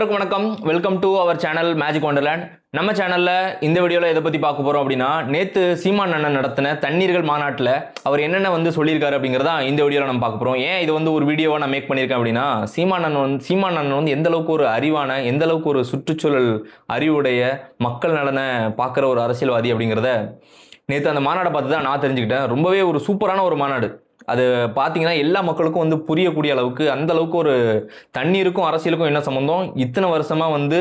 அனைவருக்கும் வணக்கம். Welcome to our channel magic wonderland நம்ம சேனல்ல இந்த வீடியோல எதை பத்தி பார்க்க போறோம் அப்படின்னா நேத்து சீமான் அண்ணன் நடத்தின தண்ணீர்கள் மாநாட்டில் அவர் என்னென்ன வந்து சொல்லியிருக்காரு அப்படிங்கிறதா இந்த வீடியோல நம்ம பார்க்க போறோம். ஏன் இது வந்து ஒரு வீடியோவாக நான் மேக் பண்ணியிருக்கேன் அப்படின்னா சீமான் அண்ணன் வந்து சீமான் அண்ணன் வந்து எந்த அளவுக்கு ஒரு அறிவான எந்த அளவுக்கு ஒரு சுற்றுச்சூழல் அறிவுடைய மக்கள் நலனை பார்க்குற ஒரு அரசியல்வாதி அப்படிங்கிறத நேற்று அந்த மாநாடை பார்த்து தான் நான் தெரிஞ்சுக்கிட்டேன். ரொம்பவே ஒரு சூப்பரான ஒரு மாநாடு. அது பார்த்தீங்கன்னா எல்லா மக்களுக்கும் வந்து புரியக்கூடிய அளவுக்கு அந்த அளவுக்கு ஒரு தண்ணீருக்கும் அரசியலுக்கும் என்ன சம்மந்தம் இத்தனை வருஷமாக வந்து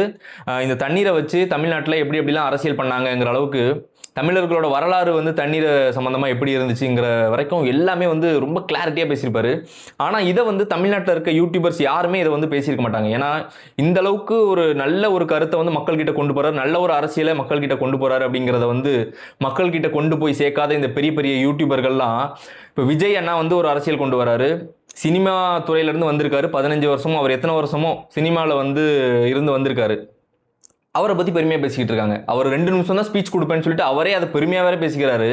இந்த தண்ணீரை வச்சு தமிழ்நாட்டில் எப்படி எப்படிலாம் அரசியல் பண்ணாங்கங்கிற அளவுக்கு தமிழர்களோட வரலாறு வந்து தண்ணீர் சம்மந்தமாக எப்படி இருந்துச்சுங்கிற வரைக்கும் எல்லாமே வந்து ரொம்ப கிளாரிட்டியாக பேசியிருப்பாரு. ஆனால் இதை வந்து தமிழ்நாட்டில் இருக்க யூடியூபர்ஸ் யாருமே இதை வந்து பேசியிருக்க மாட்டாங்க. ஏன்னா இந்த அளவுக்கு ஒரு நல்ல ஒரு கருத்தை வந்து மக்கள்கிட்ட கொண்டு போகிறார் நல்ல ஒரு அரசியலை மக்கள்கிட்ட கொண்டு போகிறார் அப்படிங்கிறத வந்து மக்கள்கிட்ட கொண்டு போய் சேர்க்காத இந்த பெரிய பெரிய யூடியூபர்கள்லாம் இப்போ விஜய் அண்ணா வந்து ஒரு அரசியல் கொண்டு வராரு. சினிமா துறையிலேருந்து வந்திருக்காரு. பதினஞ்சு வருஷமும் அவர் எத்தனை வருஷமோ சினிமாவில் வந்து இருந்து வந்திருக்காரு. அவரை பற்றி பெருமையாக பேசிக்கிட்டு இருக்காங்க. அவர் ரெண்டு நிமிஷம் தான் ஸ்பீச் கொடுப்பேன்னு சொல்லிட்டு அவரே அதை பெருமையாக வேற பேசிக்கிறாரு.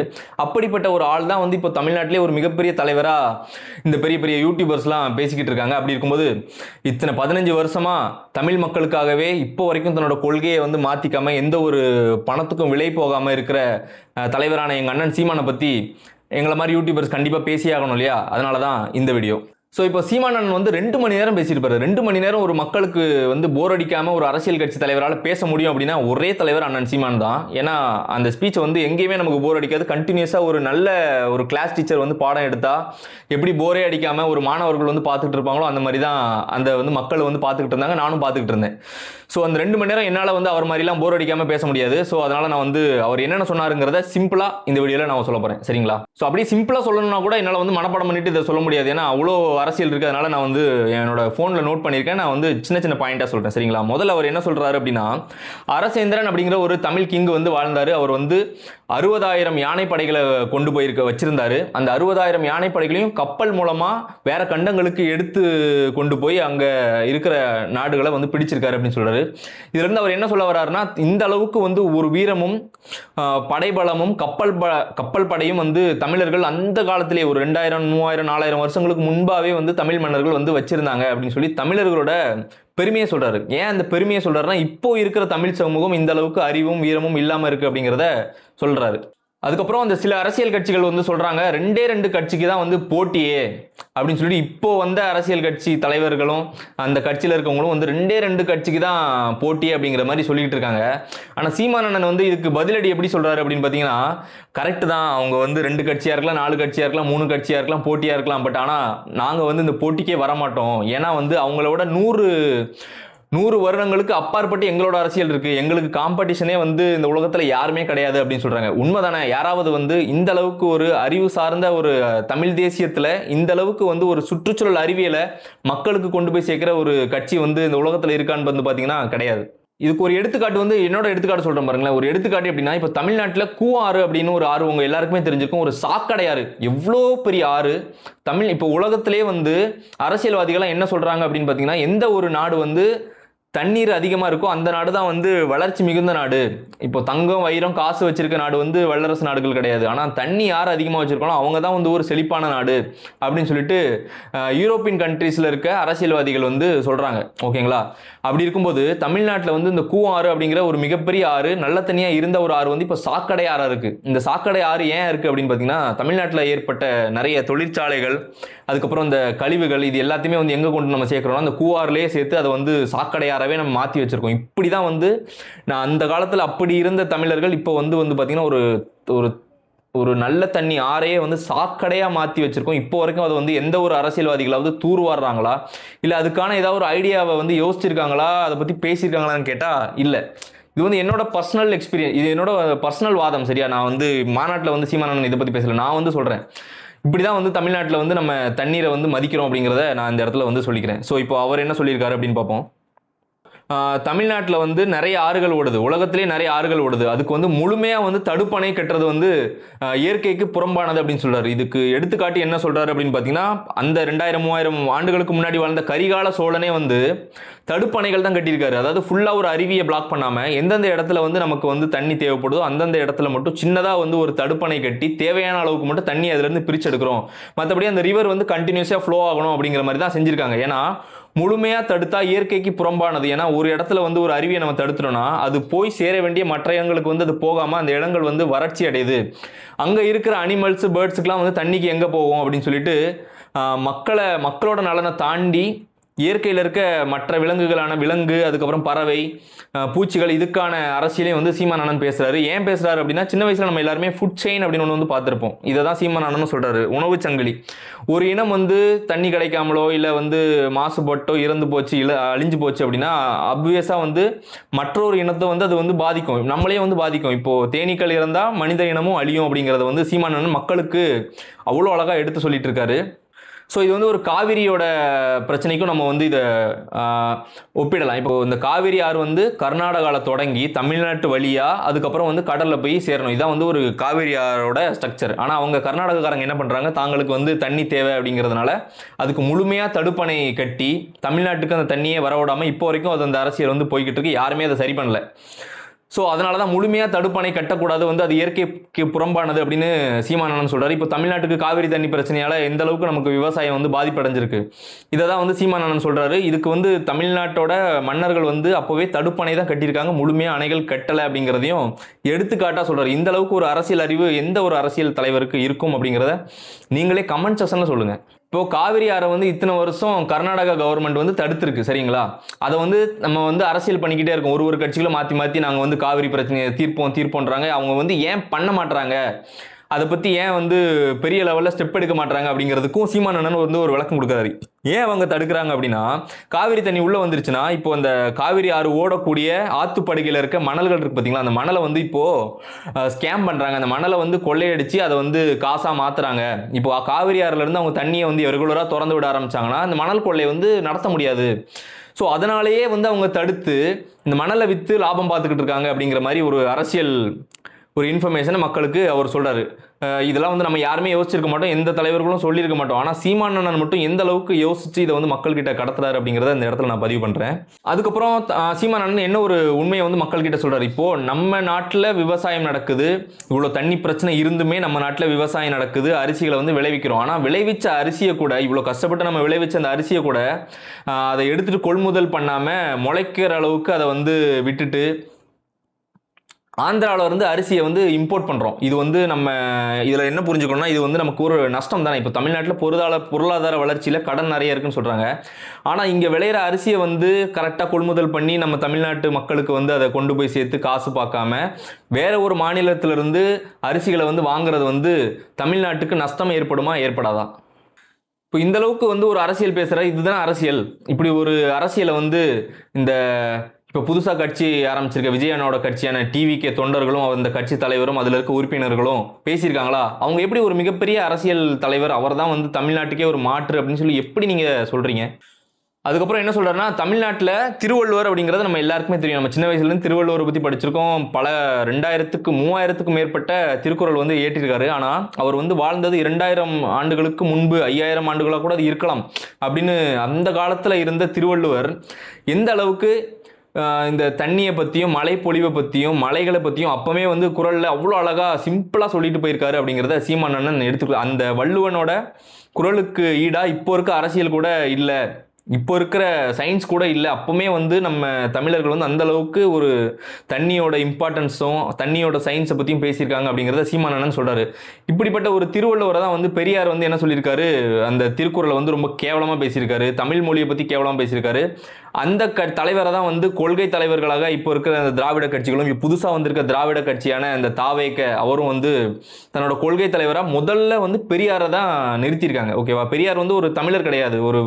அப்படிப்பட்ட ஒரு ஆள் தான் வந்து இப்போ தமிழ்நாட்டிலே ஒரு மிகப்பெரிய தலைவராக இந்த பெரிய பெரிய யூடியூபர்ஸ்லாம் பேசிக்கிட்டு இருக்காங்க. அப்படி இருக்கும்போது இத்தனை பதினஞ்சு வருஷமாக தமிழ் மக்களுக்காகவே இப்போ வரைக்கும் தன்னோட கொள்கையை வந்து மாற்றிக்காமல் எந்த ஒரு பணத்துக்கும் விலை போகாமல் இருக்கிற தலைவரான எங்கள் அண்ணன் சீமானை பற்றி எங்களை மாதிரி யூடியூபர்ஸ் கண்டிப்பாக பேசியாகணும் இல்லையா? அதனால தான் இந்த வீடியோ ஸோ இப்போ சீமானன் வந்து ரெண்டு மணி நேரம் பேசியிருப்பாரு ரெண்டு மணி நேரம் ஒரு மக்களுக்கு வந்து போர் அடிக்காமல் ஒரு அரசியல் கட்சி தலைவரால் பேச முடியும் அப்படின்னா ஒரே தலைவர் அண்ணன் சீமான் தான். ஏன்னா அந்த ஸ்பீச் வந்து எங்கேயுமே நமக்கு போர் அடிக்காது. கண்டினியூஸாக ஒரு நல்ல ஒரு கிளாஸ் டீச்சர் வந்து பாடம் எடுத்தா எப்படி போரே அடிக்காமல் ஒரு மாணவர்கள் வந்து பார்த்துக்கிட்டு இருப்பாங்களோ அந்த மாதிரி தான் அந்த வந்து மக்கள் வந்து பார்த்துக்கிட்டு இருந்தாங்க. நானும் பார்த்துக்கிட்டு இருந்தேன். ஸோ அந்த ரெண்டு மணி நேரம் என்னால் வந்து அவர் மாதிரிலாம் போர் அடிக்காமல் பேச முடியாது. ஸோ அதனால் நான் வந்து அவர் என்னென்ன சொன்னாருங்கிறத சிம்பிளாக இந்த வீடியோவில் நான் சொல்ல போகிறேன் சரிங்களா? ஸோ அப்படியே சிம்பிளாக சொல்லணும்னா கூட என்னால் வந்து மனப்பாடம் பண்ணிட்டு இதை சொல்ல முடியாது. ஏன்னா அவ்வளோ அரசியல் இருக்கிறதுனால நான் வந்து என்னோட ஃபோனில் நோட் பண்ணியிருக்கேன். நான் வந்து சின்ன சின்ன பாயிண்ட்டாக சொல்கிறேன் சரிங்களா? முதல்ல அவர் என்ன சொல்கிறாரு அப்படின்னா அரசேந்திரன் அப்படிங்கிற ஒரு தமிழ் கிங் வந்து வாழ்ந்தார். அவர் வந்து அறுபதாயிரம் யானைப்படைகளை கொண்டு போயிருக்க வச்சிருந்தாரு. அந்த அறுபதாயிரம் யானைப்படைகளையும் கப்பல் மூலமாக வேற கண்டங்களுக்கு எடுத்து கொண்டு போய் அங்கே இருக்கிற நாடுகளை வந்து பிடிச்சிருக்காரு அப்படின்னு சொல்கிறாரு இதுல இருந்து அவர் என்ன சொல்ல வர்றாருன்னா இந்த அளவுக்கு வந்து ஒரு வீரமும் படைபலமும் கப்பல் ப கப்பல் படையும் வந்து தமிழர்கள் அந்த காலத்திலே ஒரு ரெண்டாயிரம் மூவாயிரம் நாலாயிரம் வருஷங்களுக்கு முன்பாகவே வந்து தமிழ் மன்னர்கள் வந்து வச்சிருந்தாங்க அப்படின்னு சொல்லி தமிழர்களோட பெருமையை சொல்றாரு. ஏன் அந்த பெருமையை சொல்றாருன்னா இப்போ இருக்கிற தமிழ் சமூகம் இந்த அளவுக்கு அறிவும் வீரமும் இல்லாமல் இருக்கு அப்படிங்கிறத சொல்றாரு. அதுக்கப்புறம் அந்த சில அரசியல் கட்சிகள் வந்து சொல்கிறாங்க ரெண்டே ரெண்டு கட்சிக்கு தான் வந்து போட்டியே அப்படின்னு சொல்லிட்டு இப்போ வந்த அரசியல் கட்சி தலைவர்களும் அந்த கட்சியில் இருக்கவங்களும் வந்து ரெண்டே ரெண்டு கட்சிக்கு தான் போட்டி அப்படிங்கிற மாதிரி சொல்லிக்கிட்டு இருக்காங்க. ஆனால் சீமானண்ணன் வந்து இதுக்கு பதிலடி எப்படி சொல்கிறாரு அப்படின்னு பார்த்தீங்கன்னா கரெக்ட் தான் அவங்க வந்து ரெண்டு கட்சியாக இருக்கலாம் நாலு கட்சியாக இருக்கலாம் மூணு கட்சியாக இருக்கலாம் போட்டியாக இருக்கலாம் பட் ஆனால் நாங்கள் வந்து இந்த போட்டிக்கே வர மாட்டோம் ஏன்னா வந்து அவங்களோட நூறு நூறு வருடங்களுக்கு அப்பாற்பட்டு எங்களோட அரசியல் இருக்கு. எங்களுக்கு காம்படிஷனே வந்து இந்த உலகத்துல யாருமே கிடையாது அப்படின்னு சொல்றாங்க. உண்மைதானே? யாராவது வந்து இந்த அளவுக்கு ஒரு அறிவு சார்ந்த ஒரு தமிழ் தேசியத்துல இந்த அளவுக்கு வந்து ஒரு சுற்றுச்சூழல் அறிவியலை மக்களுக்கு கொண்டு போய் சேர்க்கிற ஒரு கட்சி வந்து இந்த உலகத்துல இருக்கான்னு வந்து பாத்தீங்கன்னா கிடையாது. இதுக்கு ஒரு எடுத்துக்காட்டு வந்து என்னோட எடுத்துக்காட்டு சொல்றேன் பாருங்களேன். ஒரு எடுத்துக்காட்டு எப்படின்னா இப்போ தமிழ்நாட்டில் கூவாறு அப்படின்னு ஒரு ஆறு உங்க எல்லாருக்குமே தெரிஞ்சிருக்கும். ஒரு சாக்கடை ஆறு எவ்வளோ பெரிய ஆறு? தமிழ் இப்போ உலகத்திலே வந்து அரசியல்வாதிகள்லாம் என்ன சொல்றாங்க அப்படின்னு பார்த்தீங்கன்னா எந்த ஒரு நாடு வந்து தண்ணீர் அதிகமாக இருக்கோ அந்த நாடு தான் வந்து வளர்ச்சி மிகுந்த நாடு. இப்போ தங்கம் வைரம் காசு வச்சிருக்க நாடு வந்து வல்லரசு நாடுகள் கிடையாது. ஆனால் தண்ணி யார் அதிகமாக வச்சிருக்காங்களோ அவங்க தான் வந்து ஒரு செழிப்பான நாடு அப்படின்னு சொல்லிட்டு யூரோப்பியன் கண்ட்ரீஸில் இருக்க அரசியல்வாதிகள் வந்து சொல்கிறாங்க ஓகேங்களா? அப்படி இருக்கும்போது தமிழ்நாட்டில் வந்து இந்த கூ ஆறு அப்படிங்கிற ஒரு மிகப்பெரிய ஆறு நல்ல தண்ணியாக இருந்த ஒரு ஆறு வந்து இப்போ சாக்கடை ஆறாக இருக்குது இந்த சாக்கடை ஆறு ஏன் இருக்குது அப்படின்னு பார்த்தீங்கன்னா தமிழ்நாட்டில் ஏற்பட்ட நிறைய தொழிற்சாலைகள் அதுக்கப்புறம் இந்த கழிவுகள் இது எல்லாத்தையுமே வந்து எங்கே கொண்டு நம்ம சேர்க்குறோம்னா அந்த கூவாறுலேயே சேர்த்து அதை வந்து சாக்கடையாரவே நம்ம மாற்றி வச்சுருக்கோம். இப்படி தான் வந்து நான் அந்த காலத்தில் அப்படி இருந்த தமிழர்கள் இப்போ வந்து வந்து பார்த்திங்கன்னா ஒரு ஒரு ஒரு நல்ல தண்ணி ஆறையே வந்து சாக்கடையாக மாற்றி வச்சுருக்கோம். இப்போ வரைக்கும் அது வந்து எந்த ஒரு அரசியல்வாதிகளாவது தூர்வாடுறாங்களா இல்லை அதுக்கான ஏதாவது ஒரு ஐடியாவை வந்து யோசிச்சிருக்காங்களா? அதை பற்றி பேசியிருக்காங்களான்னு கேட்டால் இல்லை. இது வந்து என்னோட பர்சனல் எக்ஸ்பீரியன்ஸ் இது என்னோட பர்சனல் வாதம் சரியா? நான் வந்து மாநாட்டில் வந்து சீமானன் இதை பற்றி பேசல. நான் வந்து சொல்கிறேன் இப்படி தான் வந்து தமிழ்நாட்டில் வந்து நம்ம தண்ணீரை வந்து மதிக்கிறோம் அப்படிங்கிறத நான் இந்த இடத்துல வந்து சொல்லிக்கிறேன். ஸோ இப்போ அவர் என்ன சொல்லியிருக்காரு அப்படின்னு பார்ப்போம். தமிழ்நாட்டில் வந்து நிறைய ஆறுகள் ஓடுது. உலகத்திலே நிறைய ஆறுகள் ஓடுது. அதுக்கு வந்து முழுமையாக வந்து தடுப்பணை கட்டுறது வந்து இயற்கைக்கு புறம்பானது அப்படின்னு சொல்கிறார் இதுக்கு எடுத்துக்காட்டி என்ன சொல்கிறாரு அப்படின்னு பார்த்தீங்கன்னா அந்த ரெண்டாயிரம் மூவாயிரம் ஆண்டுகளுக்கு முன்னாடி வாழ்ந்த கரிகால சோழனே வந்து தடுப்பணைகள் தான் கட்டியிருக்காரு. அதாவது ஃபுல்லாக ஒரு அருவியை பிளாக் பண்ணாமல் எந்தெந்த இடத்துல வந்து நமக்கு வந்து தண்ணி தேவைப்படுதோ அந்தந்த இடத்துல மட்டும் சின்னதாக வந்து ஒரு தடுப்பணை கட்டி தேவையான அளவுக்கு மட்டும் தண்ணி அதுலேருந்து பிரிச்செடுக்கிறோம். மற்றபடி அந்த ரிவர் வந்து கண்டினியூஸாக ஃப்ளோ ஆகணும் அப்படிங்கிற மாதிரி தான் செஞ்சுருக்காங்க. ஏன்னா முழுமையாக தடுத்தா இயற்கைக்கு புறம்பானது. ஏன்னா ஒரு இடத்துல வந்து ஒரு அருவியை நம்ம தடுத்துட்டோம்னா அது போய் சேர வேண்டிய மற்ற இடங்களுக்கு வந்து அது போகாமல் அந்த இடங்கள் வந்து வறட்சி அடையுது. அங்கே இருக்கிற அனிமல்ஸ் பேர்ட்ஸுக்கெலாம் வந்து தண்ணிக்கு எங்கே போகும் அப்படின்னு சொல்லிட்டு மக்களை மக்களோட நலனை தாண்டி இயற்கையில் இருக்க மற்ற விலங்குகளான விலங்கு அதுக்கப்புறம் பறவை பூச்சிகள் இதுக்கான அரசியலையும் வந்து சீமானந்தன் பேசுகிறாரு ஏன் பேசுகிறாரு அப்படின்னா சின்ன வயசில் நம்ம எல்லாருமே ஃபுட் செயின் அப்படின்னு ஒன்று வந்து பார்த்துருப்போம். இதை தான் சீமானந்தன் சொல்கிறாரு உணவு சங்கிலி. ஒரு இனம் வந்து தண்ணி கிடைக்காமலோ இல்லை வந்து மாசுபட்டோ இறந்து போச்சு இல்லை அழிஞ்சு போச்சு அப்படின்னா அப்வியஸாக வந்து மற்றொரு இனத்தை வந்து அது வந்து பாதிக்கும். நம்மளே வந்து பாதிக்கும். இப்போது தேனீக்கள் இறந்தால் மனித இனமும் அழியும் அப்படிங்கிறத வந்து சீமானந்தன் மக்களுக்கு அவ்வளோ அழகாக எடுத்து சொல்லிட்டு இருக்காரு. ஸோ இது வந்து ஒரு காவிரியோட பிரச்சனைக்கும் நம்ம வந்து இதை ஒப்பிடலாம். இப்போ இந்த காவிரி ஆறு வந்து கர்நாடகாவில் தொடங்கி தமிழ்நாட்டு வழியாக அதுக்கப்புறம் வந்து கடலில் போய் சேரணும். இதான் வந்து ஒரு காவிரி ஆறோட ஸ்ட்ரக்சர் ஆனால் அவங்க கர்நாடகக்காரங்க என்ன பண்ணுறாங்க தாங்களுக்கு வந்து தண்ணி தேவை அப்படிங்கிறதுனால அதுக்கு முழுமையாக தடுப்பணை கட்டி தமிழ்நாட்டுக்கு அந்த தண்ணியே வரவிடாமல் இப்போ வரைக்கும் அது அந்த அரசியல் வந்து போய்கிட்டு இருக்கு. யாருமே அதை சரி பண்ணல. ஸோ அதனால தான் முழுமையாக தடுப்பணை கட்டக்கூடாது. வந்து அது இயற்கைக்கு புறம்பானது அப்படின்னு சீமானந்தன் சொல்றாரு. இப்போ தமிழ்நாட்டுக்கு காவிரி தண்ணி பிரச்சனையால எந்த அளவுக்கு நமக்கு விவசாயம் வந்து பாதிப்படைஞ்சிருக்கு? இதை தான் வந்து சீமானந்தன் சொல்றாரு. இதுக்கு வந்து தமிழ்நாட்டோட மன்னர்கள் வந்து அப்போவே தடுப்பணை தான் கட்டியிருக்காங்க. முழுமையாக அணைகள் கட்டலை அப்படிங்கிறதையும் எடுத்துக்காட்டாக சொல்றாரு. இந்த அளவுக்கு ஒரு அரசியல் அறிவு எந்த ஒரு அரசியல் தலைவருக்கு இருக்கும் அப்படிங்கிறத நீங்களே கமெண்ட் செஷனில் சொல்லுங்கள் இப்போ காவிரி ஆறை வந்து இத்தனை வருஷம் கர்நாடகா கவர்மெண்ட் வந்து தடுத்திருக்கு சரிங்களா? அதை வந்து நம்ம வந்து அரசியல் பண்ணிக்கிட்டே இருக்கோம். ஒரு ஒரு கட்சிகளும் மாற்றி மாற்றி நாங்கள் வந்து காவிரி பிரச்சனையை தீர்ப்போம் தீர்ப்போன்றாங்க. அவங்க வந்து ஏன் பண்ண மாட்டுறாங்க அதை பற்றி ஏன் வந்து பெரிய லெவலில் ஸ்டெப் எடுக்க மாட்றாங்க அப்படிங்கிறதுக்கும் சீமானந்தன் வந்து ஒரு விளக்கம் கொடுக்குறாரு ஏன் அவங்க தடுக்கிறாங்க அப்படின்னா காவிரி தண்ணி உள்ளே வந்துருச்சுன்னா இப்போ அந்த காவிரி ஆறு ஓடக்கூடிய ஆத்துப்படுகையில் இருக்க மணல்கள் இருக்கு பார்த்தீங்களா அந்த மணலை வந்து இப்போது ஸ்கேம் பண்ணுறாங்க அந்த மணலை வந்து கொள்ளையடிச்சு அதை வந்து காசாக மாற்றுறாங்க இப்போ காவிரி ஆறுலேருந்து அவங்க தண்ணியை வந்து ரெகுலராக திறந்து விட ஆரம்பிச்சாங்கன்னா அந்த மணல் கொள்ளையை வந்து நடத்த முடியாது. ஸோ அதனாலேயே வந்து அவங்க தடுத்து இந்த மணலை விற்று லாபம் பார்த்துக்கிட்டு இருக்காங்க அப்படிங்கிற மாதிரி ஒரு அரசியல் ஒரு இன்ஃபர்மேஷனை மக்களுக்கு அவர் சொல்கிறார் இதெல்லாம் வந்து நம்ம யாருமே யோசிச்சிருக்க மாட்டோம். எந்த தலைவர்களும் சொல்லியிருக்க மாட்டோம். ஆனால் சீமானண்ணன் மட்டும் எந்த அளவுக்கு யோசிச்சு இதை வந்து மக்கள்கிட்ட கடத்துறாரு அப்படிங்கிறத இந்த இடத்துல நான் பதிவு பண்ணுறேன் அதுக்கப்புறம் சீமானண்ணன் என்ன ஒரு உண்மையை வந்து மக்கள்கிட்ட சொல்கிறார் இப்போது நம்ம நாட்டில் விவசாயம் நடக்குது. இவ்வளோ தண்ணி பிரச்சனை இருந்துமே நம்ம நாட்டில் விவசாயம் நடக்குது. அரிசிகளை வந்து விளைவிக்கிறோம். ஆனால் விளைவிச்ச அரிசியை கூட இவ்வளோ கஷ்டப்பட்டு நம்ம விளைவிச்ச அந்த அரிசியை கூட அதை எடுத்துகிட்டு கொள்முதல் பண்ணாமல் முளைக்கிற அளவுக்கு அதை வந்து விட்டுட்டு ஆந்திராவில் வந்து அரிசியை வந்து இம்போர்ட் பண்ணுறோம் இது வந்து நம்ம இதில் என்ன புரிஞ்சுக்கணும்னா இது வந்து நமக்கு ஒரு நஷ்டம் தானே. இப்போ தமிழ்நாட்டில் பொருளாதார பொருளாதார வளர்ச்சியில் கடன் நிறைய இருக்குன்னு சொல்கிறாங்க ஆனால் இங்கே விளையிற அரிசியை வந்து கரெக்டாக கொள்முதல் பண்ணி நம்ம தமிழ்நாட்டு மக்களுக்கு வந்து அதை கொண்டு போய் சேர்த்து காசு பார்க்காம வேற ஒரு மாநிலத்திலிருந்து அரிசிகளை வந்து வாங்குறது வந்து தமிழ்நாட்டுக்கு நஷ்டம் ஏற்படுமா? ஏற்படாதா? இப்போ இந்த அளவுக்கு வந்து ஒரு அரசியல் பேசுகிற இதுதான் அரசியல். இப்படி ஒரு அரசியலை வந்து இந்த இப்போ புதுசாக கட்சி ஆரம்பிச்சிருக்க விஜயனோட கட்சியான டிவிகே தொண்டர்களும் அந்த கட்சி தலைவரும் அதில் இருக்க உறுப்பினர்களும் பேசியிருக்காங்களா? அவங்க எப்படி ஒரு மிகப்பெரிய அரசியல் தலைவர் அவர் தான் வந்து தமிழ்நாட்டுக்கே ஒரு மாற்று அப்படின்னு சொல்லி எப்படி நீங்கள் சொல்கிறீங்க அதுக்கப்புறம் என்ன சொல்றாருன்னா தமிழ்நாட்டில் திருவள்ளுவர் அப்படிங்கிறது நம்ம எல்லாருக்குமே தெரியும். நம்ம சின்ன வயசுலேருந்து திருவள்ளுவரை பற்றி படிச்சிருக்கோம். பல ரெண்டாயிரத்துக்கு மூவாயிரத்துக்கும் மேற்பட்ட திருக்குறள் வந்து ஏற்றிருக்காரு ஆனால் அவர் வந்து வாழ்ந்தது இரண்டாயிரம் ஆண்டுகளுக்கு முன்பு ஐயாயிரம் ஆண்டுகளாக கூட அது இருக்கலாம் அப்படின்னு அந்த காலத்தில் இருந்த திருவள்ளுவர் எந்த அளவுக்கு இந்த தண்ணியை பற்றியும் மழை பொழிவை பற்றியும் மலைகளை பற்றியும் அப்போவே வந்து குரலில் அவ்வளோ அழகாக சிம்பிளாக சொல்லிட்டு போயிருக்காரு அப்படிங்கிறத சீமானண்ணன் எடுத்துக்கல. அந்த வள்ளுவனோட குரலுக்கு ஈடாக இப்போ இருக்க அரசியல் கூட இல்லை. இப்போ இருக்கிற சயின்ஸ் கூட இல்லை. அப்போவுமே வந்து நம்ம தமிழர்கள் வந்து அந்த அளவுக்கு ஒரு தண்ணியோட இம்பார்ட்டன்ஸும் தண்ணியோட சயின்ஸை பற்றியும் பேசியிருக்காங்க அப்படிங்கிறத சீமானண்ணன் சொல்கிறாரு இப்படிப்பட்ட ஒரு திருவள்ளுவரை தான் வந்து பெரியார் வந்து என்ன சொல்லியிருக்காரு? அந்த திருக்குறளை வந்து ரொம்ப கேவலமாக பேசியிருக்காரு. தமிழ் மொழியை பற்றி கேவலமாக பேசியிருக்காரு. அந்த க தலைவரை தான் வந்து கொள்கை தலைவர்களாக இப்போ இருக்கிற அந்த திராவிட கட்சிகளும் புதுசாக வந்திருக்க திராவிட கட்சியான இந்த தாவேக்க அவரும் வந்து தன்னோட கொள்கை தலைவராக முதல்ல வந்து பெரியாரை தான் நிறுத்தியிருக்காங்க ஓகேவா பெரியார் வந்து ஒரு தமிழர் கிடையாது ஒரு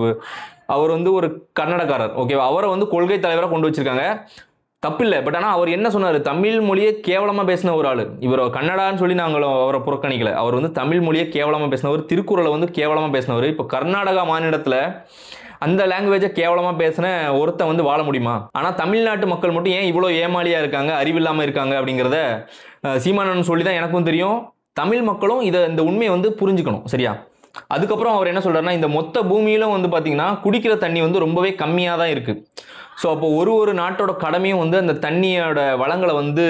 அவர் வந்து ஒரு கன்னடக்காரர் ஓகேவா அவரை வந்து கொள்கை தலைவராக கொண்டு வச்சிருக்காங்க. தப்பில்லை பட் ஆனால் அவர் என்ன சொன்னார்? தமிழ் மொழியை கேவலமாக பேசின ஒரு ஆள். இவர் கன்னடான்னு சொல்லி நாங்கள் அவரை புறக்கணிக்கல. அவர் வந்து தமிழ் மொழியை கேவலமாக பேசினவர் திருக்குறளை வந்து கேவலமாக பேசினவர். இப்போ கர்நாடகா மாநிலத்தில் அந்த லாங்குவேஜை கேவலமாக பேசின ஒருத்தன் வந்து வாழ முடியுமா? ஆனால் தமிழ்நாட்டு மக்கள் மட்டும் ஏன் இவ்வளோ ஏமாளியாக இருக்காங்க அறிவில்லாமல் இருக்காங்க அப்படிங்கிறத சீமானன் சொல்லி தான் எனக்கும் தெரியும். தமிழ் மக்களும் இதை இந்த உண்மையை வந்து புரிஞ்சுக்கணும் சரியா? அதுக்கப்புறம் அவர் என்ன சொல்றாருன்னா இந்த மொத்த பூமியிலும் வந்து பார்த்தீங்கன்னா குடிக்கிற தண்ணி வந்து ரொம்பவே கம்மியாக தான் இருக்குது ஸோ அப்போ ஒரு ஒரு நாட்டோட கடமையும் வந்து அந்த தண்ணியோட வளங்களை வந்து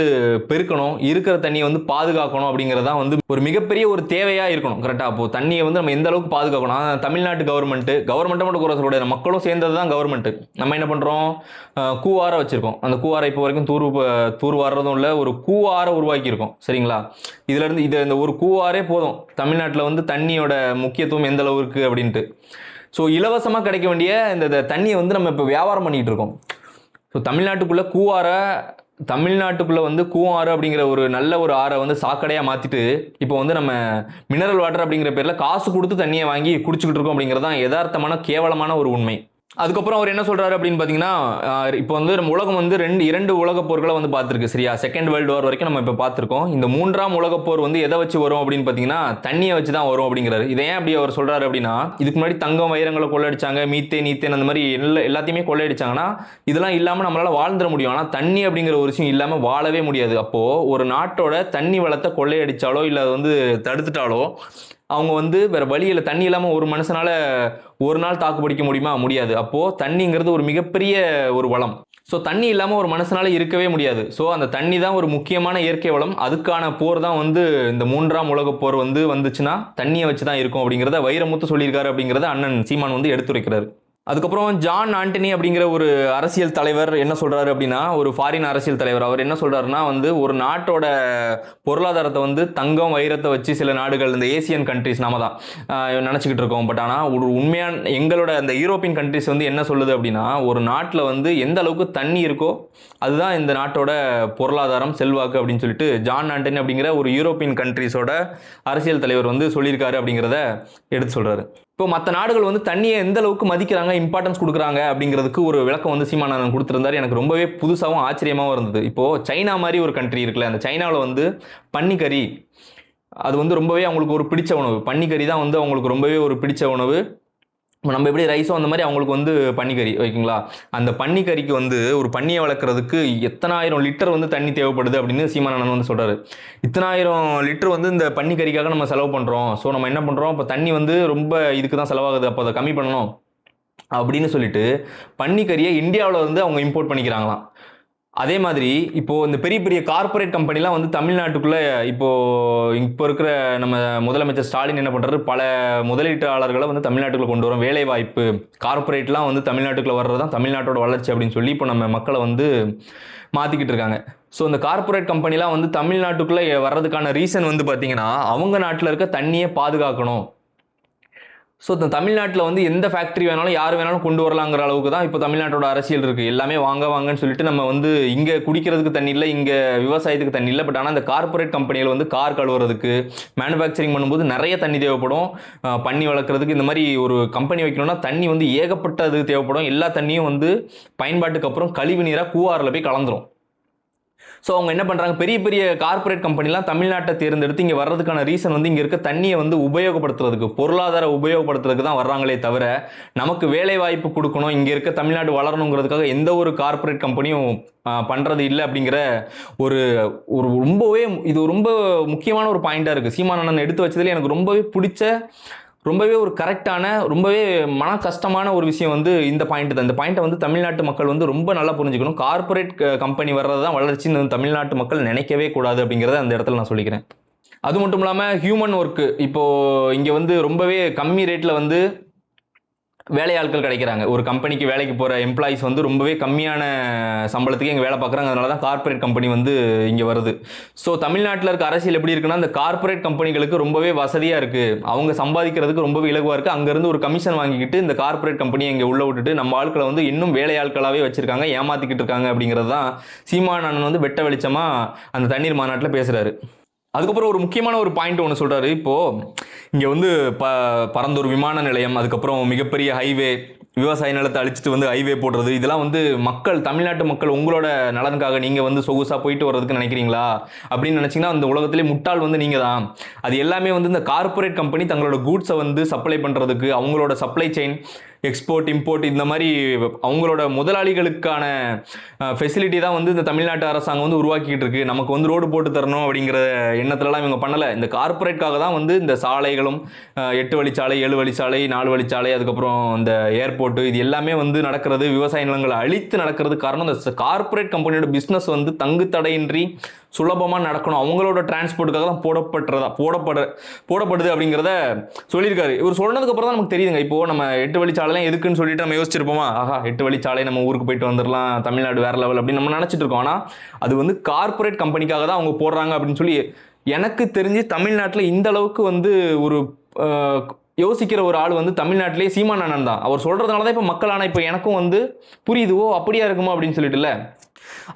பெருக்கணும் இருக்கிற தண்ணியை வந்து பாதுகாக்கணும் அப்படிங்கிறதா வந்து ஒரு மிகப்பெரிய ஒரு தேவையாக இருக்கணும் கரெக்டாக அப்போது தண்ணியை வந்து நம்ம எந்த அளவுக்கு பாதுகாக்கணும்? தமிழ்நாட்டு கவர்மெண்ட்டு கவர்மெண்ட்டை மட்டும் கூட சொல்லக்கூடாது மக்களும் சேர்ந்தது தான் கவர்மெண்ட் நம்ம என்ன பண்ணுறோம் கூவார வச்சுருக்கோம். அந்த கூவாரை இப்போ வரைக்கும் தூர் தூர்வாடுறதும் இல்லை ஒரு கூவாரை உருவாக்கியிருக்கோம். சரிங்களா? இதுலேருந்து இது இந்த ஒரு கூவாரே போதும். தமிழ்நாட்டில் வந்து தண்ணியோட முக்கியத்துவம் எந்த அளவு அப்படின்ட்டு. ஸோ இலவசமாக கிடைக்க வேண்டிய இந்த தண்ணியை வந்து நம்ம இப்போ வியாபாரம் பண்ணிட்டு இருக்கோம். ஸோ தமிழ்நாட்டுக்குள்ளே கூவார தமிழ்நாட்டுக்குள்ளே வந்து கூவாறு அப்படிங்கிற ஒரு நல்ல ஒரு ஆறை வந்து சாக்கடையாக மாற்றிட்டு இப்போ வந்து நம்ம மினரல் வாட்டர் அப்படிங்கிற பேரில் காசு கொடுத்து தண்ணியை வாங்கி குடிச்சிக்கிட்டு இருக்கோம் அப்படிங்கிறது தான் யதார்த்தமான கேவலமான ஒரு உண்மை. அதுக்கப்புறம் அவர் என்ன சொல்கிறாரு அப்படின்னு பார்த்தீங்கன்னா இப்போ வந்து நம்ம உலகம் வந்து ரெண்டு இரண்டு உலகப் போர்களை வந்து பார்த்துருக்கு சரியா? செகண்ட் வேர்ல்டு வார் வரைக்கும் நம்ம இப்போ பார்த்துருக்கோம். இந்த மூன்றாம் உலகப் போர் வந்து எதை வச்சு வரும் அப்படின்னு பார்த்தீங்கன்னா தண்ணியை வச்சு தான் வரும் அப்படிங்கிறாரு. இதை ஏன் அப்படி அவர் சொல்கிறாரு அப்படின்னா இதுக்கு முன்னாடி தங்கம் வைரங்களை கொள்ளடிச்சாங்க மீத்தே நீத்தேன் அந்த மாதிரி எல்லா எல்லாத்தையுமே கொள்ளையடிச்சாங்கன்னா இதெல்லாம் இல்லாமல் நம்மளால் வாழ்ந்துட முடியும். ஆனால் தண்ணி அப்படிங்கிற ஒரு விஷயம் இல்லாமல் வாழவே முடியாது. அப்போது ஒரு நாட்டோட தண்ணி வளத்தை கொள்ளையடித்தாலோ இல்லை அதை வந்து தடுத்துட்டாலோ அவங்க வந்து வேறு வழியில் தண்ணி இல்லாமல் ஒரு மனுஷனால் ஒரு நாள் தாக்கு பிடிக்க முடியுமா? முடியாது. அப்போது தண்ணிங்கிறது ஒரு மிகப்பெரிய ஒரு வளம். ஸோ தண்ணி இல்லாமல் ஒரு மனுஷனால இருக்கவே முடியாது. ஸோ அந்த தண்ணி தான் ஒரு முக்கியமான இயற்கை வளம். அதுக்கான போர் தான் வந்து இந்த மூன்றாம் உலகப் போர் வந்து வந்துச்சுன்னா தண்ணியை வச்சு தான் இருக்கும் அப்படிங்கிறத வைரமுத்து சொல்லியிருக்காரு அப்படிங்கிறத அண்ணன் சீமான் வந்து எடுத்துரைக்கிறாரு. அதுக்கப்புறம் ஜான் ஆண்டனி அப்படிங்கிற ஒரு அரசியல் தலைவர் என்ன சொல்கிறாரு அப்படின்னா ஒரு ஃபாரின் அரசியல் தலைவர். அவர் என்ன சொல்கிறாருன்னா வந்து ஒரு நாட்டோட பொருளாதாரத்தை வந்து தங்கம் வைரத்தை வச்சு சில நாடுகள் இந்த ஏசியன் கண்ட்ரிஸ் நாம தான் நினச்சிக்கிட்டு இருக்கோம். பட் ஆனால் ஒரு உண்மையான எங்களோட அந்த யூரோப்பியன் கண்ட்ரிஸ் வந்து என்ன சொல்லுது அப்படின்னா ஒரு நாட்டில் வந்து எந்த அளவுக்கு தண்ணி இருக்கோ அதுதான் இந்த நாட்டோட பொருளாதாரம் செல்வாக்கு அப்படின்னு சொல்லிட்டு ஜான் ஆண்டனி அப்படிங்கிற ஒரு யூரோப்பியன் கண்ட்ரிஸோட அரசியல் தலைவர் வந்து சொல்லியிருக்காரு அப்படிங்கிறத எடுத்து சொல்கிறாரு இப்போ மற்ற நாடுகள் வந்து தண்ணியை எந்த அளவுக்கு மதிக்கிறாங்க இம்பார்ட்டன்ஸ் கொடுக்குறாங்க அப்படிங்கிறதுக்கு ஒரு விளக்கம் வந்து சீமானந்தன் கொடுத்துருந்தாரு. எனக்கு ரொம்பவே புதுசாகவும் ஆச்சரியமாகவும் இருந்தது. இப்போது சைனா மாதிரி ஒரு கண்ட்ரி இருக்குல்ல அந்த சைனாவில் வந்து பன்னிக்கறி அது வந்து ரொம்பவே அவங்களுக்கு ஒரு பிடிச்ச உணவு. பன்னிக்கறி தான் வந்து அவங்களுக்கு ரொம்பவே ஒரு பிடிச்ச உணவு. நம்ம எப்படி ரைஸோ அந்த மாதிரி அவங்களுக்கு வந்து பன்னிக்கறி ஓகேங்களா அந்த பன்னிக்கறிக்கு வந்து ஒரு பன்னியை வளர்க்குறதுக்கு எத்தனாயிரம் லிட்டர் வந்து தண்ணி தேவைப்படுது அப்படின்னு சீமானந்தன் வந்து சொல்கிறாரு இத்தனாயிரம் லிட்டர் வந்து இந்த பன்னிக்கறிக்காக நம்ம செலவு பண்ணுறோம் ஸோ நம்ம என்ன பண்ணுறோம் இப்போ தண்ணி வந்து ரொம்ப இதுக்கு தான் செலவாகுது. அப்போ அதை கம்மி பண்ணணும். அப்படின்னு சொல்லிட்டு பன்னிக்கறியை இந்தியாவில் வந்து அவங்க இம்போர்ட் பண்ணிக்கிறாங்களாம். அதே மாதிரி இப்போ இந்த பெரிய பெரிய கார்ப்பரேட் கம்பெனிலாம் வந்து தமிழ்நாட்டுக்குள்ள இப்போ இப்போ இருக்கிற நம்ம முதலமைச்சர் ஸ்டாலின் என்ன பண்ணுறாரு பல முதலீட்டாளர்களை வந்து தமிழ்நாட்டுக்குள்ள கொண்டு வரோம். வேலைவாய்ப்பு கார்ப்பரேட்லாம் வந்து தமிழ்நாட்டுக்குள்ள வர்றது தான் தமிழ்நாட்டோட வளர்ச்சி அப்படின்னு சொல்லி இப்போ நம்ம மக்களை வந்து மாற்றிக்கிட்டு இருக்காங்க. ஸோ இந்த கார்ப்பரேட் கம்பெனிலாம் வந்து தமிழ்நாட்டுக்குள்ளே வர்றதுக்கான ரீசன் வந்து பார்த்தீங்கன்னா அவங்க நாட்டில் இருக்க தண்ணியை பாதுகாக்கணும். ஸோ இந்த தமிழ்நாட்டில் வந்து எந்த ஃபேக்ட்ரி வேணாலும் யார் வேணாலும் கொண்டு வரலாங்கிற அளவுக்கு தான் இப்போ தமிழ்நாட்டோட அரசியல் இருக்குது எல்லாமே வாங்க வாங்கன்னு சொல்லிட்டு நம்ம வந்து இங்கே குடிக்கிறதுக்கு தண்ணி இல்லை இங்கே விவசாயத்துக்கு தண்ணி இல்லை. பட் ஆனால் இந்த கார்ப்பரேட் கம்பெனிகள் வந்து கார் கழுவுறதுக்கு மேனுஃபேக்சரிங் பண்ணும்போது நிறைய தண்ணி தேவைப்படும். பண்ணி வளர்க்குறதுக்கு இந்த மாதிரி ஒரு கம்பெனி வைக்கணும்னா தண்ணி வந்து ஏகப்பட்டது தேவைப்படும். எல்லா தண்ணியும் வந்து பயன்பாட்டுக்கு அப்புறம் கழிவு நீராக கூவாரில் போய் கலந்துரும். ஸோ அவங்க என்ன பண்ணுறாங்க பெரிய பெரிய கார்ப்பரேட் கம்பெனிலாம் தமிழ்நாட்டை தேர்ந்தெடுத்து இங்கே வர்றதுக்கான ரீசன் வந்து இங்கே இருக்க தண்ணியை வந்து உபயோகப்படுத்துறதுக்கு பொருளாதார உபயோகப்படுத்துறதுக்கு தான் வர்றாங்களே தவிர நமக்கு வேலை வாய்ப்பு கொடுக்கணும் இங்கே இருக்க தமிழ்நாடு வளரணுங்கிறதுக்காக எந்த ஒரு கார்ப்பரேட் கம்பெனியும் பண்ணுறது இல்லை அப்படிங்கிற ஒரு ஒரு ரொம்பவே இது ரொம்ப முக்கியமான ஒரு பாயிண்டாக இருக்குது சீமானந்தன் எடுத்து வச்சதுல எனக்கு ரொம்பவே பிடிச்ச ரொம்பவே ஒரு கரெக்டான ரொம்பவே மன கஷ்டமான ஒரு விஷயம் வந்து இந்த பாயிண்ட் தான். இந்த பாயிண்ட்டை வந்து தமிழ்நாட்டு மக்கள் வந்து ரொம்ப நல்லா புரிஞ்சுக்கணும். கார்ப்பரேட் கம்பெனி வர்றது தான் வளர்ச்சின்னு தமிழ்நாட்டு மக்கள் நினைக்கவே கூடாது அப்படிங்கிறத அந்த இடத்துல நான் சொல்லிக்கிறேன். அது மட்டும் இல்லாமல் ஹியூமன் ஒர்க்கு இப்போ இங்கே வந்து ரொம்பவே கம்மி ரேட்டில் வந்து வேலையாட்கள் கிடைக்கிறாங்க. ஒரு கம்பெனிக்கு வேலைக்கு போகிற எம்ப்ளாயிஸ் வந்து ரொம்பவே கம்மியான சம்பளத்துக்கு இங்கே வேலை பார்க்குறாங்க. அதனால தான் கார்ப்பரேட் கம்பெனி வந்து இங்கே வருது. ஸோ தமிழ்நாட்டில் இருக்க அரசியல் எப்படி இருக்குன்னா அந்த கார்ப்பரேட் கம்பெனிகளுக்கு ரொம்பவே வசதியாக இருக்குது அவங்க சம்பாதிக்கிறதுக்கு ரொம்பவே இலகுவாக இருக்குது அங்கேருந்து ஒரு கமிஷன் வாங்கிக்கிட்டு இந்த கார்ப்பரேட் கம்பெனியை இங்கே உள்ளே விட்டுட்டு நம்ம ஆட்களை வந்து இன்னும் வேலையாட்களாகவே வச்சுருக்காங்க ஏமாற்றிக்கிட்டு இருக்காங்க அப்படிங்கிறது தான் சீமானந்தன் அண்ணன் வந்து வெட்ட வெளிச்சமாக அந்த தண்ணீர் மாநாட்டில் பேசுகிறாரு அதுக்கப்புறம் ஒரு முக்கியமான ஒரு பாயிண்ட் ஒன்று சொல்கிறாரு இப்போது இங்கே வந்து ப பரந்தூர் விமான நிலையம் அதுக்கப்புறம் மிகப்பெரிய ஹைவே விவசாய நிலத்தை அழிச்சிட்டு வந்து ஹைவே போடுறது. இதெல்லாம் வந்து மக்கள் தமிழ்நாட்டு மக்கள் உங்களோட நலனுக்காக நீங்கள் வந்து சொகுசாக போயிட்டு வர்றதுக்கு நினைக்கிறீங்களா? அப்படின்னு நினச்சிங்கன்னா அந்த உலகத்திலே முட்டாள் வந்து நீங்கள் தான் அது எல்லாமே வந்து இந்த கார்ப்பரேட் கம்பெனி தங்களோட கூட்ஸை வந்து சப்ளை பண்ணுறதுக்கு அவங்களோட சப்ளை செயின் எக்ஸ்போர்ட் இம்போர்ட் இந்த மாதிரி அவங்களோட முதலாளிகளுக்கான ஃபெசிலிட்டி தான் வந்து இந்த தமிழ்நாட்டு அரசாங்கம் வந்து உருவாக்கிட்டு இருக்கு. நமக்கு வந்து ரோடு போட்டு தரணும் அப்படிங்கிற எண்ணத்துலலாம் இவங்க பண்ணலை. இந்த கார்பரேட்காக தான் வந்து இந்த சாலைகளும் எட்டு வழிச்சாலை ஏழு வழிச்சாலை நாலு வழிச்சாலை அதுக்கப்புறம் இந்த ஏர்போர்ட்டு இது எல்லாமே வந்து நடக்கிறது விவசாய நிலங்களை அழித்து நடக்கிறது காரணம் இந்த கார்ப்பரேட் கம்பெனியோட பிஸ்னஸ் வந்து தங்கு தடையின்றி சுலபமாக நடக்கணும். அவங்களோட டிரான்ஸ்போர்ட்டுக்காக தான் போடப்படுறதா போடப்பட போடப்படுது அப்படிங்கிறத சொல்லியிருக்காரு. இவர் சொன்னதுக்கு அப்புறம் தான் நமக்கு தெரியுதுங்க. இப்போ நம்ம எட்டு வழிச்சாலைலாம் எதுக்குன்னு சொல்லிட்டு நம்ம யோசிச்சிருப்போமா? ஆஹா எட்டு வழிச்சாலை நம்ம ஊருக்கு போயிட்டு வந்துடலாம் தமிழ்நாடு வேற லெவல் அப்படின்னு நம்ம நினச்சிட்டு இருக்கோம். ஆனால் அது வந்து கார்ப்பரேட் கம்பெனிக்காக தான் அவங்க போடுறாங்க அப்படின்னு சொல்லி எனக்கு தெரிஞ்சு தமிழ்நாட்டில் இந்த அளவுக்கு வந்து ஒரு யோசிக்கிற ஒரு ஆள் வந்து தமிழ்நாட்டிலே சீமான் அண்ணன் தான். அவர் சொல்கிறதுனால தான் இப்போ மக்கள் ஆனால் இப்போ எனக்கும் வந்து புரியுதுவோ அப்படியா இருக்குமோ அப்படின்னு சொல்லிட்டுல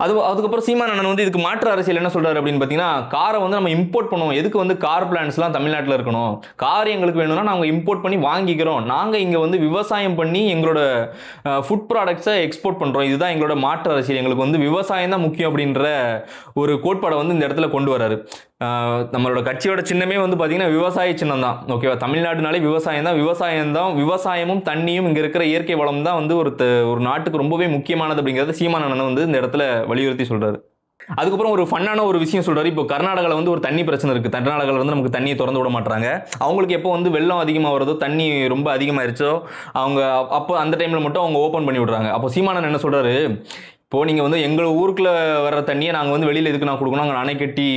அது அதுக்கப்புறம் சீமான் அண்ணன் வந்து இதுக்கு மாற்று அரசியல் என்ன சொல்றாரு அப்படின்னு பார்த்தீங்கன்னா காரை வந்து நம்ம இம்போர்ட் பண்ணுவோம். எதுக்கு வந்து கார் பிளான்ஸ்லாம் தமிழ்நாட்டில் இருக்கணும்? கார் எங்களுக்கு வேணும்னா நாங்கள் இம்போர்ட் பண்ணி வாங்கிக்கிறோம். நாங்கள் இங்கே வந்து விவசாயம் பண்ணி எங்களோட ஃபுட் ப்ராடக்ட்ஸை எக்ஸ்போர்ட் பண்ணுறோம் இதுதான் எங்களோட மாற்று அரசியல். எங்களுக்கு வந்து விவசாயம் தான் முக்கியம் அப்படின்ற ஒரு கோட்பாடை வந்து இந்த இடத்துல கொண்டு வராரு நம்மளோட கட்சியோட சின்னமே வந்து பார்த்தீங்கன்னா விவசாய சின்னம் தான் ஓகேவா தமிழ்நாடுனாலே விவசாயம் தான். விவசாயம் தான். விவசாயமும் தண்ணியும் இங்கே இருக்கிற இயற்கை வளம் தான் வந்து ஒரு த- ஒரு நாட்டுக்கு ரொம்பவே முக்கியமானது அப்படிங்கிறத சீமான் வந்து இந்த இடத்துல வலியுறுத்தி சொல்கிறாரு அதுக்கப்புறம் ஒரு ஃபன்னான ஒரு விஷயம் சொல்றாரு. இப்போ கர்நாடகாவில் வந்து ஒரு தண்ணி பிரச்சனை இருக்குது கர்நாடகாவில் வந்து நமக்கு தண்ணியை திறந்து விட மாட்டாங்க அவங்களுக்கு எப்போ வந்து வெள்ளம் அதிகமாக வருதோ தண்ணி ரொம்ப அதிகமாயிருச்சோ அவங்க அப்போ அந்த டைமில் மட்டும் அவங்க ஓப்பன் பண்ணி விடுறாங்க. அப்போ சீமானன் என்ன சொல்றாரு? இப்போது நீங்கள் வந்து எங்கள் ஊருக்குள்ள வர்ற தண்ணியை நாங்கள் வந்து வெளியில் எதுக்கு நான் கொடுக்கணும்? நாங்கள் அணை கட்டி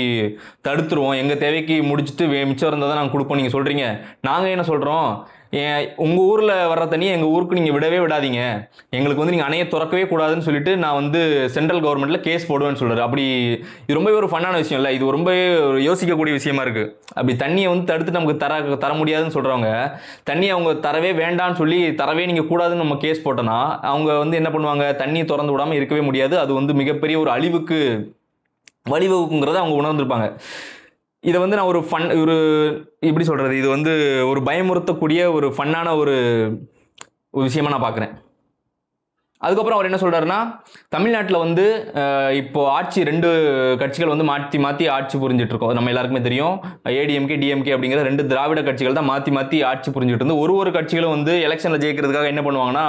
தடுத்துருவோம். எங்கள் தேவைக்கு முடிச்சுட்டு வே- மிச்சம் இருந்தால் தான் நாங்கள் கொடுப்போம். நீங்கள் சொல்கிறீங்க நாங்கள் என்ன சொல்கிறோம் உங்கள் ஊரில் வர்ற தண்ணியை எங்கள் ஊருக்கு நீங்கள் விடவே விடாதீங்க. எங்களுக்கு வந்து நீங்கள் அணையை திறக்கவே கூடாதுன்னு சொல்லிட்டு நான் வந்து சென்ட்ரல் கவர்மெண்ட்டில் கேஸ் போடுவேன்னு சொல்கிறார் அப்படி இது ரொம்பவே ஒரு ஃபன்னான விஷயம் இல்லை இது ரொம்பவே ஒரு யோசிக்கக்கூடிய விஷயமா இருக்குது அப்படி தண்ணியை வந்து தடுத்து நமக்கு தர தர முடியாதுன்னு சொல்கிறவங்க தண்ணியை அவங்க தரவே வேண்டாம்னு சொல்லி தரவே நீங்கள் கூடாதுன்னு நம்ம கேஸ் போட்டோன்னா அவங்க வந்து என்ன பண்ணுவாங்க? தண்ணியை திறந்து விடாமல் இருக்கவே முடியாது. அது வந்து மிகப்பெரிய ஒரு அழிவுக்கு வழிவகுக்குங்கிறத அவங்க உணர்ந்திருப்பாங்க. இதை வந்து நான் ஒரு ஃபன் ஒரு எப்படி சொல்கிறது இது வந்து ஒரு பயமுறுத்தக்கூடிய ஒரு ஃபன்னான ஒரு ஒரு விஷயமா நான் பார்க்குறேன். அதுக்கப்புறம் அவர் என்ன சொல்கிறாருன்னா தமிழ்நாட்டில் வந்து இப்போது ஆட்சி ரெண்டு கட்சிகள் வந்து மாற்றி மாற்றி ஆட்சி புரிஞ்சிட்ருக்கோம் அது நம்ம எல்லாருக்குமே தெரியும். ஏடிஎம்கே டிஎம்கே அப்படிங்கிற ரெண்டு திராவிட கட்சிகள் தான் மாற்றி மாற்றி ஆட்சி புரிஞ்சுட்டு இருந்து ஒரு ஒரு கட்சிகளும் வந்து எலெக்ஷனில் ஜெயிக்கிறதுக்காக என்ன பண்ணுவாங்கன்னா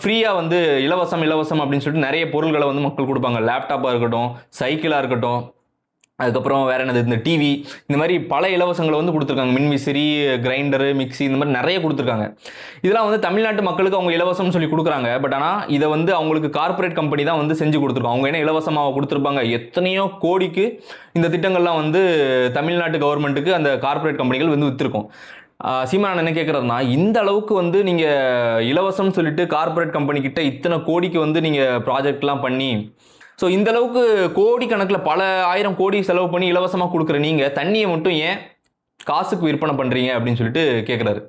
ஃப்ரீயாக வந்து இலவசம் இலவசம் அப்படின்னு சொல்லிட்டு நிறைய பொருள்களை வந்து மக்கள் கொடுப்பாங்க. லேப்டாப்பாக இருக்கட்டும் சைக்கிளாக இருக்கட்டும் அதுக்கப்புறம் வேறு என்னது இந்த டிவி இந்த மாதிரி பல இலவசங்களை வந்து கொடுத்துருக்காங்க. மின்விசிறி கிரைண்டரு மிக்சி இந்த மாதிரி நிறைய கொடுத்துருக்காங்க. இதெல்லாம் வந்து தமிழ்நாட்டு மக்களுக்கு அவங்க இலவசம்னு சொல்லி கொடுக்குறாங்க. பட் ஆனால் இதை வந்து அவங்களுக்கு கார்ப்பரேட் கம்பெனி தான் வந்து செஞ்சு கொடுத்துருக்கோம். அவங்க என்ன இலவசமாக கொடுத்துருப்பாங்க? எத்தனையோ கோடிக்கு இந்த திட்டங்கள்லாம் வந்து தமிழ்நாட்டு கவர்மெண்ட்டுக்கு அந்த கார்ப்பரேட் கம்பெனிகள் வந்து விற்றுருக்கும் சீமான் என்ன கேட்குறதுனா இந்த அளவுக்கு வந்து நீங்கள் இலவசம்னு சொல்லிட்டு கார்ப்பரேட் கம்பெனி கிட்ட இத்தனை கோடிக்கு வந்து நீங்கள் ப்ராஜெக்ட்லாம் பண்ணி ஸோ இந்த அளவுக்கு கோடி கணக்கில் பல ஆயிரம் கோடி செலவு பண்ணி இலவசமாக கொடுக்குற நீங்கள் தண்ணியை மட்டும் ஏன் காசுக்கு விற்பனை பண்ணுறீங்க அப்படின்னு சொல்லிட்டு கேட்குறாரு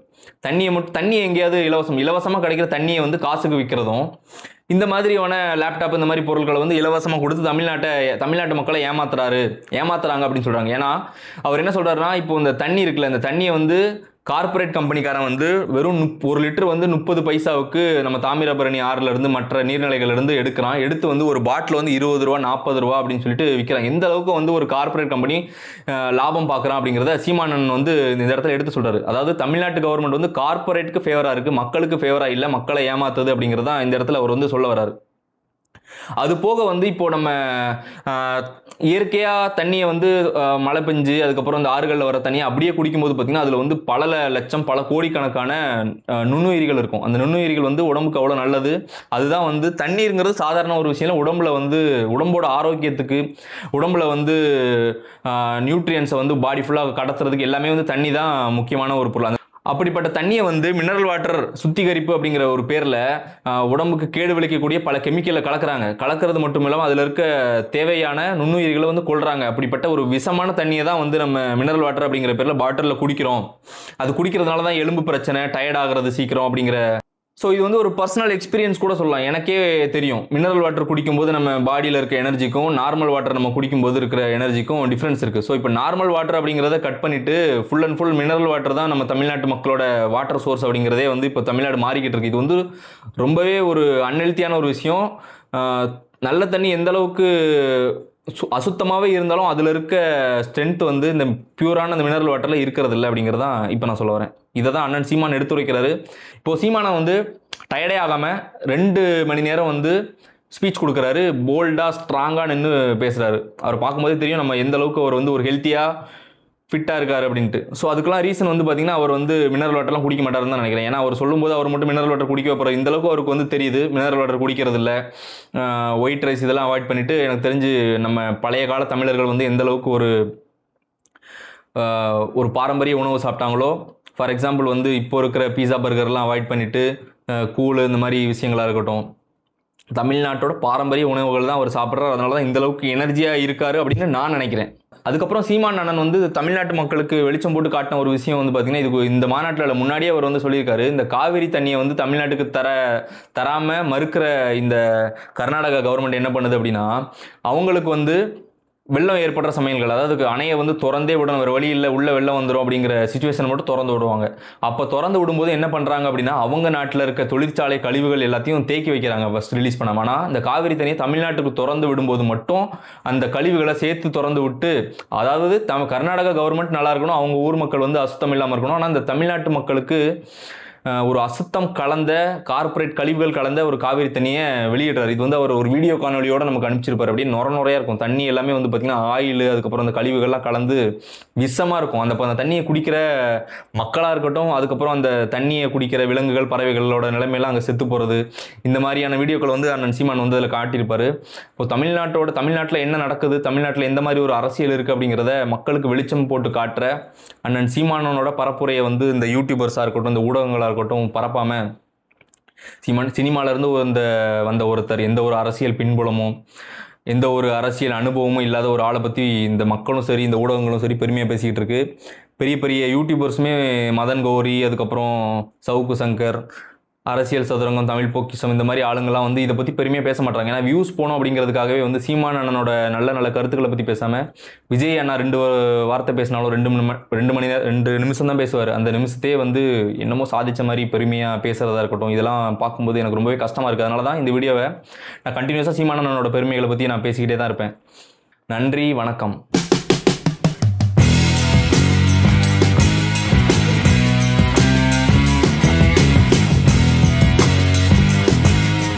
தண்ணியை மட்டும் தண்ணி எங்கேயாவது இலவசம் இலவசமாக கிடைக்கிற தண்ணியை வந்து காசுக்கு விற்கிறதும் இந்த மாதிரியான லேப்டாப் இந்த மாதிரி பொருட்களை வந்து இலவசமாக கொடுத்து தமிழ்நாட்டை தமிழ்நாட்டு மக்களை ஏமாத்துறாரு. ஏமாத்துறாங்க அப்படின்னு சொல்கிறாங்க ஏன்னா அவர் என்ன சொல்கிறாருன்னா இப்போ இந்த தண்ணி இருக்குல்ல இந்த தண்ணியை வந்து கார்ப்பரேட் கம்பெனிக்காரன் வந்து வெறும் ஒரு லிட்டர் வந்து முப்பது பைசாவுக்கு நம்ம தாமிரபரணி ஆறுலேருந்து மற்ற நீர்நிலைகள்லேருந்து எடுக்கிறான். எடுத்து வந்து ஒரு பாட்டில் வந்து இருபது ரூபா நாற்பது ரூபா அப்படின்னு சொல்லிட்டு விற்கிறான் எந்த அளவுக்கு வந்து ஒரு கார்ப்பரேட் கம்பெனி லாபம் பார்க்குறான் அப்படிங்கிறத சீமானன் வந்து இந்த இடத்துல எடுத்து சொல்கிறார் அதாவது தமிழ்நாட்டு கவர்மெண்ட் வந்து கார்ப்பரேட்டுக்கு ஃபேவராக இருக்குது மக்களுக்கு ஃபேவராக இல்லை மக்களை ஏமாத்துது அப்படிங்கிறதான் இந்த இடத்துல அவர் வந்து சொல்ல வராரு அது போக வந்து இப்போ நம்ம இயற்கையாக தண்ணியை வந்து மழை பெஞ்சு அதுக்கப்புறம் இந்த ஆறுகளில் வர தண்ணியை அப்படியே குடிக்கும்போது பார்த்தீங்கன்னா அதில் வந்து பல லட்சம் பல கோடிக்கணக்கான நுண்ணுயிரிகள் இருக்கும். அந்த நுண்ணுயிரிகள் வந்து உடம்புக்கு அவ்வளோ நல்லது. அதுதான் வந்து தண்ணீருங்கிறது சாதாரண ஒரு விஷயம் உடம்புல வந்து உடம்போட ஆரோக்கியத்துக்கு உடம்புல வந்து நியூட்ரியன்ஸை வந்து பாடி ஃபுல்லாக கடத்துறதுக்கு எல்லாமே வந்து தண்ணி தான் முக்கியமான ஒரு பொருள். அந்த அப்படிப்பட்ட தண்ணியை வந்து மினரல் வாட்டர் சுத்திகரிப்பு அப்படிங்கிற ஒரு பேரில் உடம்புக்கு கேடு விளைக்கக்கூடிய பல கெமிக்கலை கலக்கிறாங்க. கலக்கிறது மட்டும் இல்லாமல் அதில் இருக்க தேவையான நுண்ணுயிர்களை வந்து கொள்றாங்க அப்படிப்பட்ட ஒரு விஷமான தண்ணியை தான் வந்து நம்ம மினரல் வாட்டர் அப்படிங்கிற பேரில் பாட்டிலில் குடிக்கிறோம். அது குடிக்கிறதுனால தான் எலும்பு பிரச்சனை டயர்ட் ஆகுறது சீக்கிரம் அப்படிங்கிற ஸோ இது வந்து ஒரு பர்சனல் எக்ஸ்பீரியன்ஸ் கூட சொல்லலாம். எனக்கே தெரியும். மினரல் வாட்டர் குடிக்கும்போது நம்ம பாடியில் இருக்க எனர்ஜிக்கும் நார்மல் வாட்டர் நம்ம குடிக்கும்போது இருக்கிற எனர்ஜிக்கும் டிஃப்ரென்ஸ் இருக்குது ஸோ இப்போ நார்மல் வாட்டர் அப்படிங்கிறத கட் பண்ணிட்டு full and full mineral water தான் நம்ம தமிழ்நாட்டு மக்களோட வாட்டர் சோர்ஸ் அப்படிங்கிறதே வந்து இப்போ தமிழ்நாடு மாறிக்கிட்டு இருக்கு. இது வந்து ரொம்பவே ஒரு அன்ஹெல்த்தியான ஒரு விஷயம். நல்ல தண்ணி எந்த அளவுக்கு சு- இருந்தாலும் அதில் இருக்க ஸ்ட்ரென்த் வந்து இந்த பியூரான அந்த மினரல் வாட்டரில் இருக்கிறது இல்லை அப்படிங்கிறதான் இப்போ நான் சொல்ல வரேன். இதை தான் அண்ணன் சீமான் எடுத்துரைக்கிறாரு. இப்போது சீமானை வந்து டயர்டே ஆகாமல் ரெண்டு மணி நேரம் வந்து ஸ்பீச் கொடுக்குறாரு. போல்டாக ஸ்ட்ராங்காக நின்று பேசுகிறாரு அவர் பார்க்கும்போதே தெரியும் நம்ம எந்த அளவுக்கு அவர் வந்து ஒரு ஹெல்த்தியாக ஃபிட்டாக இருக்கார் அப்படின்ட்டு. ஸோ அதுக்கெல்லாம் ரீசன் வந்து பார்த்தீங்கன்னா அவர் வந்து மினரல் வாட்டர்லாம் குடிக்க மாட்டார்னு தான் நினைக்கிறேன். ஏன்னா அவர் சொல்லும்போது அவர் மட்டும் மினரல் வாட்டர் குடிக்க போகிற இந்த அளவுக்கு அவருக்கு வந்து தெரியுது மினரல் வாட்டர் குடிக்கிறது இல்லை. ஒயிட் ரைஸ் இதெல்லாம் அவாய்ட் பண்ணிவிட்டு எனக்கு தெரிஞ்சு நம்ம பழைய கால தமிழர்கள் வந்து எந்த அளவுக்கு ஒரு ஒரு பாரம்பரிய உணவு சாப்பிட்டாங்களோ ஃபார் எக்ஸாம்பிள் வந்து இப்போ இருக்கிற பீஸா பர்கர்லாம் அவாய்ட் பண்ணிவிட்டு கூழ் இந்த மாதிரி விஷயங்களாக இருக்கட்டும். தமிழ்நாட்டோட பாரம்பரிய உணவுகள் தான் அவர் சாப்பிட்றாரு. அதனால தான் இந்தளவுக்கு எனர்ஜியாக இருக்காரு அப்படின்னு நான் நினைக்கிறேன். அதுக்கப்புறம் சீமான் அண்ணன் வந்து தமிழ்நாட்டு மக்களுக்கு வெளிச்சம் போட்டு காட்டின ஒரு விஷயம் வந்து பார்த்தீங்கன்னா இதுக்கு இந்த மாநாட்டில் முன்னாடியே அவர் வந்து சொல்லியிருக்காரு. இந்த காவிரி தண்ணியை வந்து தமிழ்நாட்டுக்கு தர தராமல் மறுக்கிற இந்த கர்நாடகா கவர்மெண்ட் என்ன பண்ணுது அப்படின்னா அவங்களுக்கு வந்து வெள்ளம் ஏற்படுற சமயங்கள் அதாவது அணையை வந்து திறந்தே விடணும் வேறு வழி இல்லை உள்ள வெள்ளம் வந்துடும் அப்படிங்கிற சுச்சுவேஷன் மட்டும் திறந்து விடுவாங்க. அப்போ திறந்து விடும்போது என்ன பண்ணுறாங்க அப்படின்னா அவங்க நாட்டில் இருக்க தொழிற்சாலை கழிவுகள் எல்லாத்தையும் தேக்கி வைக்கிறாங்க ஃபஸ்ட் ரிலீஸ் பண்ணாமல் ஆனால் இந்த காவிரி தண்ணியை தமிழ்நாட்டுக்கு திறந்து விடும்போது மட்டும் அந்த கழிவுகளை சேர்த்து திறந்து விட்டு அதாவது தம் கர்நாடகா கவர்மெண்ட் நல்லா இருக்கணும் அவங்க ஊர் மக்கள் வந்து அசுத்தம் இல்லாமல் இருக்கணும் ஆனால் அந்த தமிழ்நாட்டு மக்களுக்கு ஒரு அசுத்தம் கலந்த கார்ப்பரேட் கழிவுகள் கலந்த ஒரு காவிரி தண்ணியை வெளியிடுறாரு. இது வந்து அவர் ஒரு வீடியோ காணொலியோடு நமக்கு அனுப்பிச்சிருப்பார். அப்படியே நுர நுறையா இருக்கும். தண்ணி எல்லாமே வந்து பார்த்திங்கன்னா ஆயில் அதுக்கப்புறம் அந்த கழிவுகள்லாம் கலந்து விஷமாக இருக்கும். அந்த அந்த தண்ணியை குடிக்கிற மக்களாக இருக்கட்டும் அதுக்கப்புறம் அந்த தண்ணியை குடிக்கிற விலங்குகள் பறவைகளோட நிலைமையெல்லாம் அங்கே செத்து போகிறது இந்த மாதிரியான வீடியோக்கள் வந்து அண்ணன் சீமான் வந்து அதில் காட்டியிருப்பார். இப்போ தமிழ்நாட்டோட தமிழ்நாட்டில் என்ன நடக்குது தமிழ்நாட்டில் எந்த மாதிரி ஒரு அரசியல் இருக்குது அப்படிங்கிறத மக்களுக்கு வெளிச்சம் போட்டு காட்டுற அண்ணன் சீமானனோட பரப்புரையை வந்து இந்த யூடியூபர்ஸாக இருக்கட்டும் இந்த ஊடகங்களாக இருக்கட்டும் பரப்பாம சீமான் சினிமால இருந்து இந்த வந்த ஒருத்தர் எந்த ஒரு அரசியல் பின்புலமும் எந்த ஒரு அரசியல் அனுபவமும் இல்லாத ஒரு ஆளை பற்றி இந்த மக்களும் சரி இந்த ஊடகங்களும் சரி பெருமையாக பேசிக்கிட்டு இருக்கு. பெரிய பெரிய யூடியூபர்ஸுமே மதன் கௌரி அதுக்கப்புறம் சவுக்கு சங்கர் அரசியல் சதுரங்கம் தமிழ் போக்கிசம் இந்த மாதிரி ஆளுங்கள்லாம் வந்து இதை பற்றி பெருமையாக பேச மாட்டாங்க. ஏன்னா வியூஸ் போனோம் அப்படிங்கிறதுக்காகவே வந்து சீமான் அண்ணனோட நல்ல நல்ல கருத்துக்களை பற்றி பேசாமல் விஜய் அண்ணா ரெண்டு வார்த்தை பேசினாலும் ரெண்டு மணி ரெண்டு மணி நேரம் ரெண்டு நிமிஷம் தான் பேசுவார். அந்த நிமிஷத்தையே வந்து என்னமோ சாதித்த மாதிரி பெருமையாக பேசுகிறதா இருக்கட்டும் இதெல்லாம் பார்க்கும்போது எனக்கு ரொம்பவே கஷ்டமாக இருக்குது அதனால தான் இந்த வீடியோவை நான் கண்டினியூஸாக சீமான் அண்ணனோட பெருமைகளை பற்றி நான் பேசிக்கிட்டே தான் இருப்பேன். நன்றி வணக்கம்.